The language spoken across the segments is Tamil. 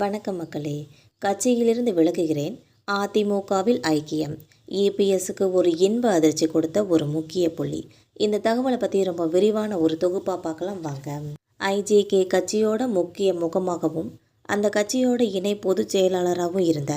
வணக்கம் மக்களே. கட்சியிலிருந்து விலகுகிறேன். அதிமுகவில் ஐக்கியம். இபிஎஸ்க்கு ஒரு இன்ப அதிர்ச்சி கொடுத்த ஒரு முக்கிய புள்ளி. இந்த தகவலை பற்றி ரொம்ப விரிவான ஒரு தொகுப்பாக பார்க்கலாம் வாங்க. ஐஜேகே கட்சியோட முக்கிய முகமாகவும் அந்த கட்சியோட இணை பொதுச் செயலாளராகவும் இருந்த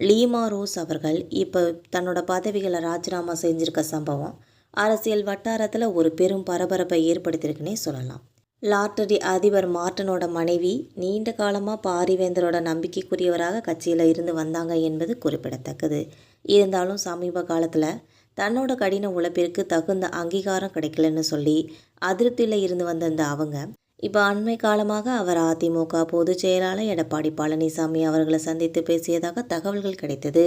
லீமா ரோஸ் அவர்கள் இப்போ தன்னோட பதவிகளை ராஜினாமா செஞ்சிருக்க சம்பவம் அரசியல் வட்டாரத்தில் ஒரு பெரும் பரபரப்பை ஏற்படுத்தியிருக்குன்னே சொல்லலாம். லாட்டரி அதிபர் மார்ட்டனோட மனைவி நீண்ட காலமாக பாரிவேந்தரோட நம்பிக்கைக்குரியவராக கட்சியில் இருந்து வந்தாங்க என்பது குறிப்பிடத்தக்கது. இருந்தாலும் சமீப காலத்தில் தன்னோட கடின உழைப்பிற்கு தகுந்த அங்கீகாரம் கிடைக்கலன்னு சொல்லி அதிருப்தியில் இருந்து வந்திருந்த அவங்க இப்போ அண்மை காலமாக அவர் அதிமுக பொதுச் செயலாளர் எடப்பாடி பழனிசாமி அவர்களை சந்தித்து பேசியதாக தகவல்கள் கிடைத்தது.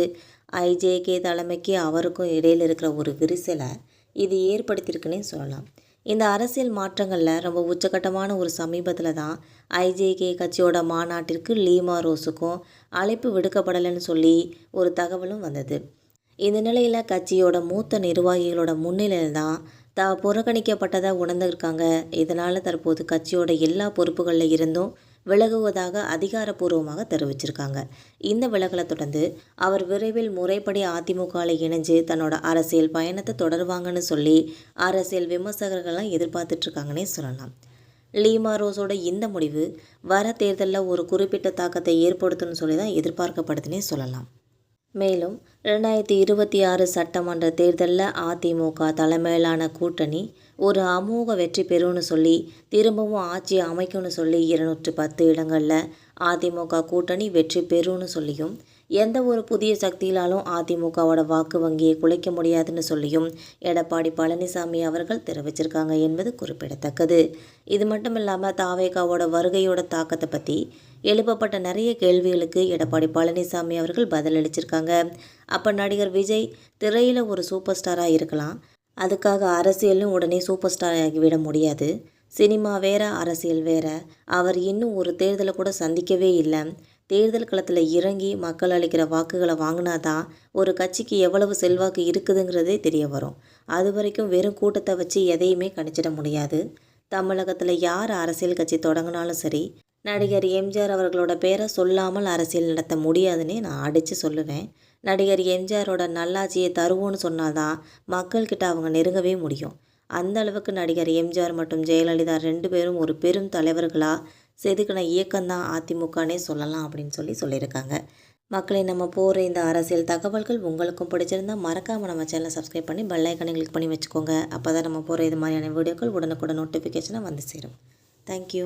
ஐஜேகே தலைமைக்கு அவருக்கும் இடையில் இருக்கிற ஒரு விரிசலை இது ஏற்படுத்தியிருக்குன்னே சொல்லலாம். இந்த அரசியல் மாற்றங்களில் ரொம்ப உச்சகட்டமான ஒரு சமீபத்தில் தான் ஐஜேகே கட்சியோட மாநாட்டிற்கு லீமா ரோஸுக்கும் அழைப்பு விடுக்கப்படலைன்னு சொல்லி ஒரு தகவலும் வந்தது. இந்த நிலையில் கட்சியோட மூத்த நிர்வாகிகளோட முன்னிலையில் தான் த புறக்கணிக்கப்பட்டதாக உணர்ந்திருக்காங்க. இதனால் தற்போது கட்சியோட எல்லா பொறுப்புகளில் இருந்தும் விலகுவதாக அதிகாரப்பூர்வமாக தெரிவிச்சிருக்காங்க. இந்த விலகலை தொடர்ந்து அவர் விரைவில் முறைப்படி அதிமுகவில் இணைஞ்சு தன்னோட அரசியல் பயணத்தை தொடருவாங்கன்னு சொல்லி அரசியல் விமர்சகர்கள்லாம் எதிர்பார்த்துட்ருக்காங்கன்னே சொல்லலாம். லீமா ரோஸோட இந்த முடிவு வர தேர்தலில் ஒரு குறிப்பிட்ட தாக்கத்தை ஏற்படுத்தும்னு சொல்லி தான் எதிர்பார்க்கப்படுதுன்னே சொல்லலாம். மேலும் ரெண்டாயிரத்தி இருபத்தி ஆறு சட்டமன்ற தேர்தலில் அதிமுக தலைமையிலான கூட்டணி ஒரு அமோக வெற்றி பெறும்னு சொல்லி திரும்பவும் ஆட்சி அமைக்கும்னு சொல்லி இருநூற்று பத்து இடங்களில் அதிமுக கூட்டணி வெற்றி பெறும்னு சொல்லியும் எந்த ஒரு புதிய சக்தியிலாலும் அதிமுகவோட வாக்கு வங்கியை குலைக்க முடியாதுன்னு சொல்லியும் எடப்பாடி பழனிசாமி அவர்கள் தெரிவிச்சிருக்காங்க என்பது குறிப்பிடத்தக்கது. இது மட்டும் இல்லாமல் தாவேகாவோட வருகையோட தாக்கத்தை பற்றி எழுப்பப்பட்ட நிறைய கேள்விகளுக்கு எடப்பாடி பழனிசாமி அவர்கள் பதிலளிச்சிருக்காங்க அப்போ நடிகர் விஜய் திரையில் ஒரு சூப்பர் ஸ்டாராக இருக்கலாம். அதுக்காக அரசியலும் உடனே சூப்பர் ஸ்டார் ஆகிவிட முடியாது. சினிமா வேற அரசியல் வேற. அவர் இன்னும் ஒரு தேர்தலை கூட சந்திக்கவே இல்லை. தேர்தல் களத்தில் இறங்கி மக்கள் அளிக்கிற வாக்குகளை வாங்கினா தான் ஒரு கட்சிக்கு எவ்வளவு செல்வாக்கு இருக்குதுங்கிறதே தெரிய வரும். அது வரைக்கும் வெறும் கூட்டத்தை வச்சு எதையுமே கணிச்சிட முடியாது. தமிழகத்தில் யார் அரசியல் கட்சி தொடங்கினாலும் சரி நடிகர் எம்ஜிஆர் அவர்களோட பேரை சொல்லாமல் அரசியல் நடத்த முடியாதுன்னே நான் அடித்து சொல்லுவேன். நடிகர் எம்ஜிஆரோட நல்லாட்சியை தருவோன்னு சொன்னாதான் மக்கள்கிட்ட அவங்க நெருங்கவே முடியும். அந்த அளவுக்கு நடிகர் எம்ஜிஆர் மற்றும் ஜெயலலிதா ரெண்டு பேரும் ஒரு பெரும் தலைவர்களாக செதுக்கின இயக்கம்தான் அதிமுகனே சொல்லலாம் அப்படின்னு சொல்லி சொல்லியிருக்காங்க. மக்களை நம்ம போகிற இந்த அரசியல் தகவல்கள் உங்களுக்கும் பிடிச்சிருந்தால் மறக்காமல் நம்ம சேனலை சப்ஸ்கிரைப் பண்ணி பெல் கிளிக் பண்ணி வச்சுக்கோங்க. அப்போ தான் நம்ம போகிற இது மாதிரியான வீடியோக்கள் உடனுக்குடன் நோட்டிஃபிகேஷனாக வந்து சேரும். தேங்க்யூ